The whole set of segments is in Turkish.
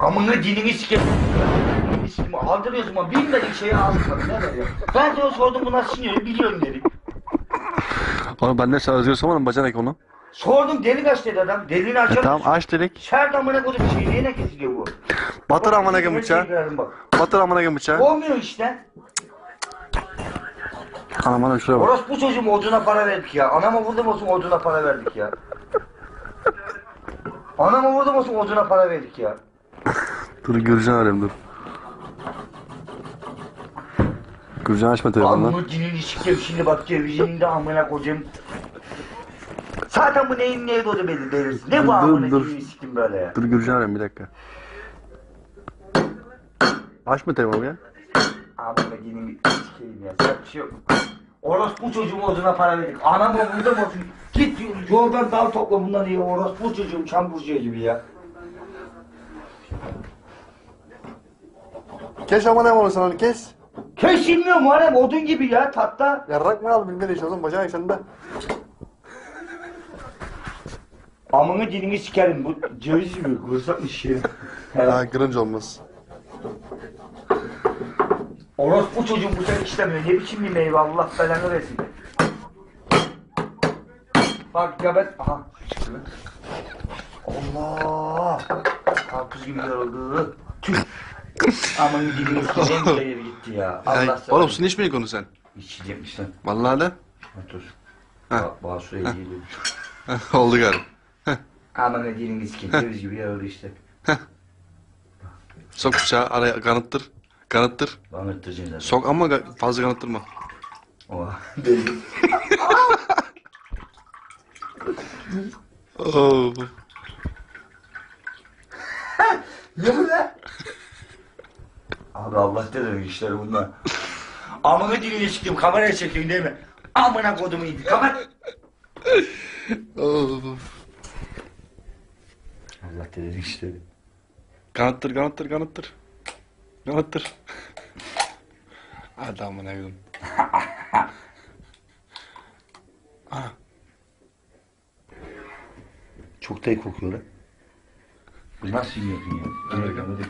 Amına dinini sikerim. İsmimi aldırıyorsun ama bilmediğin şeyi aldırmadın. Ne var ya? Ben sana sordum bu nasıl siniyor biliyorum dedim. Oğlum ben ne sana özgür sormadım bacanak onu. Sordum delik aç dedi adam. Deliğini E, açalım. tamam aç dedik. Şert amına koydum şey neyine kesiliyor bu? Batır amına Her bıçağı. Batır amına koyayım bıçağı. Olmuyor işte. Anam anam şuraya bak. Orospu çocuğum oduna para verdik ya. Anama vurdum olsun oduna para verdik ya. Anama vurdum olsun oduna para verdik ya. Dur Gürcan arayayım dur. Gürcan açma telefonunu. Amına dinini sikeyim şimdi bak cevizinin de amına koyayım. Zaten bu neyin neye doğru belli belirsin. Ne bu amına dur. dinini sikeyim böyle ya. Dur Gürcan arayayım bir dakika. Açma telefonu ya. Amına dinini sikeyim ya. Sen bir şey yok. Orospu çocuğum oduna para verdik. Anama vurdum olsun. Git yoldan dal topla bundan iyi. Orospu çocuğum çamburcuya gibi ya. Kes ama ne var sana kes. Kesilmiyor Muharrem odun gibi ya tatta. Yarrak mı al bilmedi işte oğlum bacanak sende. Amını dilini sikerim bu ceviz gibi kırsakmış şey. Ha kırınca olmaz. Orospu çocuğum bu sen işlemiyor. Ne biçim bir meyve Allah belanı versin. Bak ya ben... Aha çıktı lan. Allah! Karpuz gibi yoruldu. Tüh! Aman sikeyim bile yeri gitti ya. Allah sana. Oğlum su içmeyin konu sen. İçecekmiş lan. Vallahi de. Otur. Ba Basura geliyor. Oldu galiba. Aman sikeyim. Ceviz gibi yoruldu işte. Sok bıçağı araya kanıttır. Kanıttır. Zaten. Sok ama fazla kanıttırma. Oha. Deli. Oo. Ne bu lan? Abi Allah dedim işler bunlar. Amına dilini çıktım kameraya çekiyorsun değil mi? Amına kodumu iyiydi. Kapat. Oo. Allah dedim işleri. Kanıttır kanıttır kanıttır. Kanıttır. Hadi amına koyayım. Çok da iyi kokuyor lan. Bu nasıl yiyorsun ya? Amerika. Yemedik.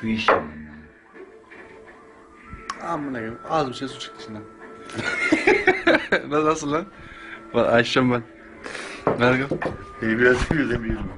Su iş yapayım ya. Amına koyayım. Az bir şey su çıktı içinden. Nasıl, lan? Bak açacağım ben. Merhaba. İyi biraz yiyor demiyorum.